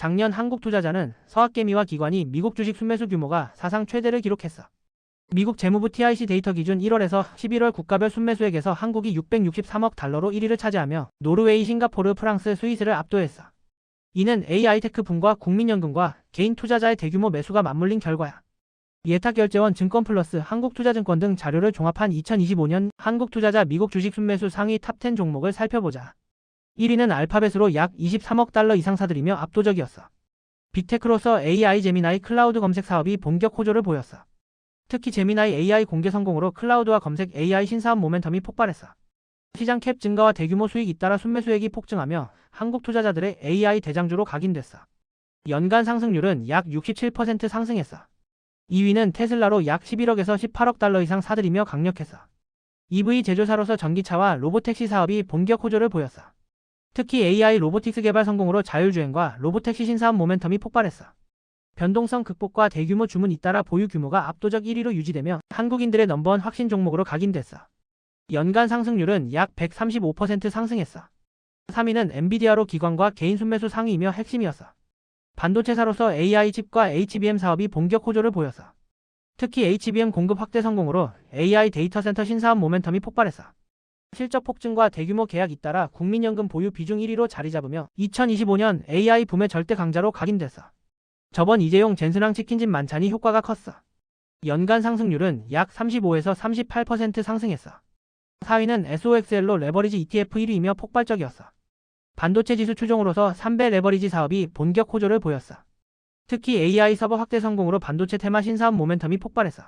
작년 한국 투자자는 서학개미와 기관이 미국 주식 순매수 규모가 사상 최대를 기록했어. 미국 재무부 TIC 데이터 기준 1월에서 11월 국가별 순매수액에서 한국이 663억 달러로 1위를 차지하며 노르웨이, 싱가포르, 프랑스, 스위스를 압도했어. 이는 AI테크 붐과 국민연금과 개인 투자자의 대규모 매수가 맞물린 결과야. 예탁결제원 증권 플러스 한국투자증권 등 자료를 종합한 2025년 한국투자자 미국 주식 순매수 상위 탑10 종목을 살펴보자. 1위는 알파벳으로 약 23억 달러 이상 사들이며 압도적이었어. 빅테크로서 AI 제미나이 클라우드 검색 사업이 본격 호조를 보였어. 특히 제미나이 AI 공개 성공으로 클라우드와 검색 AI 신사업 모멘텀이 폭발했어. 시장 캡 증가와 대규모 수익 잇따라 순매 수액이 폭증하며 한국 투자자들의 AI 대장주로 각인됐어. 연간 상승률은 약 67% 상승했어. 2위는 테슬라로 약 11억에서 18억 달러 이상 사들이며 강력했어. EV 제조사로서 전기차와 로보택시 사업이 본격 호조를 보였어. 특히 AI 로보틱스 개발 성공으로 자율주행과 로보택시 신사업 모멘텀이 폭발했어. 변동성 극복과 대규모 주문 잇따라 보유 규모가 압도적 1위로 유지되며 한국인들의 넘버원 확신 종목으로 각인됐어. 연간 상승률은 약 135% 상승했어. 3위는 엔비디아로 기관과 개인 순매수 상위이며 핵심이었어. 반도체사로서 AI 칩과 HBM 사업이 본격 호조를 보였어. 특히 HBM 공급 확대 성공으로 AI 데이터 센터 신사업 모멘텀이 폭발했어. 실적 폭증과 대규모 계약 잇따라 국민연금 보유 비중 1위로 자리 잡으며 2025년 AI 붐의 절대 강자로 각인됐어. 저번 이재용 젠스랑 치킨집 만찬이 효과가 컸어. 연간 상승률은 약 35에서 38% 상승했어. 4위는 SOXL로 레버리지 ETF 1위이며 폭발적이었어. 반도체 지수 추종으로서 3배 레버리지 사업이 본격 호조를 보였어. 특히 AI 서버 확대 성공으로 반도체 테마 신사업 모멘텀이 폭발했어.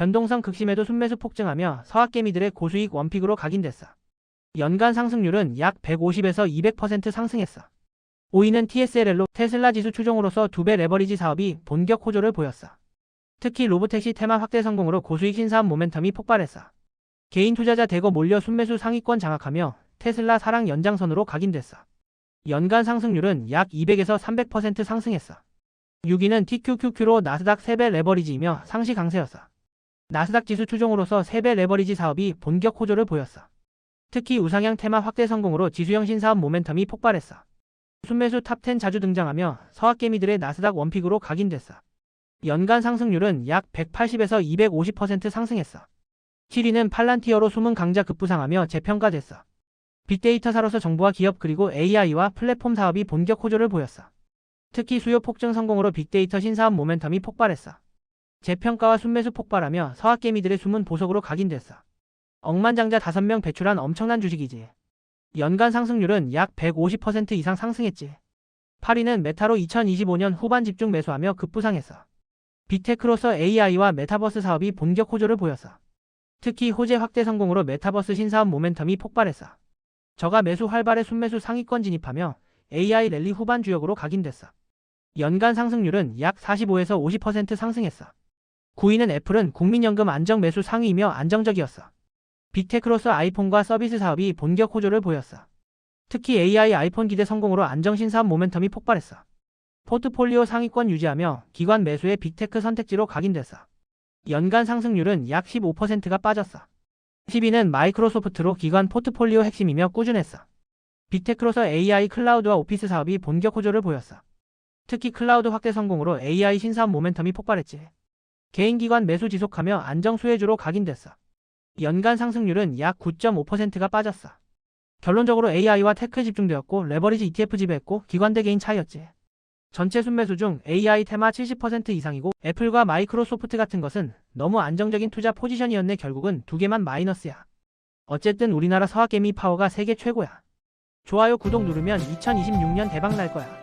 변동성 극심에도 순매수 폭증하며 서학개미들의 고수익 원픽으로 각인됐어. 연간 상승률은 약 150에서 200% 상승했어. 5위는 TSLL로 테슬라 지수 추종으로서 2배 레버리지 사업이 본격 호조를 보였어. 특히 로보택시 테마 확대 성공으로 고수익 신사업 모멘텀이 폭발했어. 개인 투자자 대거 몰려 순매수 상위권 장악하며 테슬라 사랑 연장선으로 각인됐어. 연간 상승률은 약 200에서 300% 상승했어. 6위는 TQQQ로 나스닥 3배 레버리지이며 상시 강세였어. 나스닥 지수 추종으로서 3배 레버리지 사업이 본격 호조를 보였어. 특히 우상향 테마 확대 성공으로 지수형 신사업 모멘텀이 폭발했어. 순매수 탑10 자주 등장하며 서학개미들의 나스닥 원픽으로 각인됐어. 연간 상승률은 약 180에서 250% 상승했어. 7위는 팔란티어로 숨은 강자 급부상하며 재평가됐어. 빅데이터사로서 정부와 기업 그리고 AI와 플랫폼 사업이 본격 호조를 보였어. 특히 수요 폭증 성공으로 빅데이터 신사업 모멘텀이 폭발했어. 재평가와 순매수 폭발하며 서학개미들의 숨은 보석으로 각인됐어. 억만장자 5명 배출한 엄청난 주식이지. 연간 상승률은 약 150% 이상 상승했지. 8위는 메타로 2025년 후반 집중 매수하며 급부상했어. 빅테크로서 AI와 메타버스 사업이 본격 호조를 보였어. 특히 호재 확대 성공으로 메타버스 신사업 모멘텀이 폭발했어. 저가 매수 활발의 순매수 상위권 진입하며 AI 랠리 후반 주역으로 각인됐어. 연간 상승률은 약 45에서 50% 상승했어. 9위는 애플은 국민연금 안정 매수 상위이며 안정적이었어. 빅테크로서 아이폰과 서비스 사업이 본격 호조를 보였어. 특히 AI 아이폰 기대 성공으로 안정 신사업 모멘텀이 폭발했어. 포트폴리오 상위권 유지하며 기관 매수의 빅테크 선택지로 각인됐어. 연간 상승률은 약 15%가 빠졌어. 10위는 마이크로소프트로 기관 포트폴리오 핵심이며 꾸준했어. 빅테크로서 AI 클라우드와 오피스 사업이 본격 호조를 보였어. 특히 클라우드 확대 성공으로 AI 신사업 모멘텀이 폭발했지. 개인 기관 매수 지속하며 안정 수혜주로 각인됐어. 연간 상승률은 약 9.5%가 빠졌어. 결론적으로 AI와 테크에 집중되었고 레버리지 ETF 지배했고 기관 대 개인 차이였지. 전체 순매수 중 AI 테마 70% 이상이고 애플과 마이크로소프트 같은 것은 너무 안정적인 투자 포지션이었네 결국은 두 개만 마이너스야. 어쨌든 우리나라 서학개미 파워가 세계 최고야. 좋아요 구독 누르면 2026년 대박 날 거야.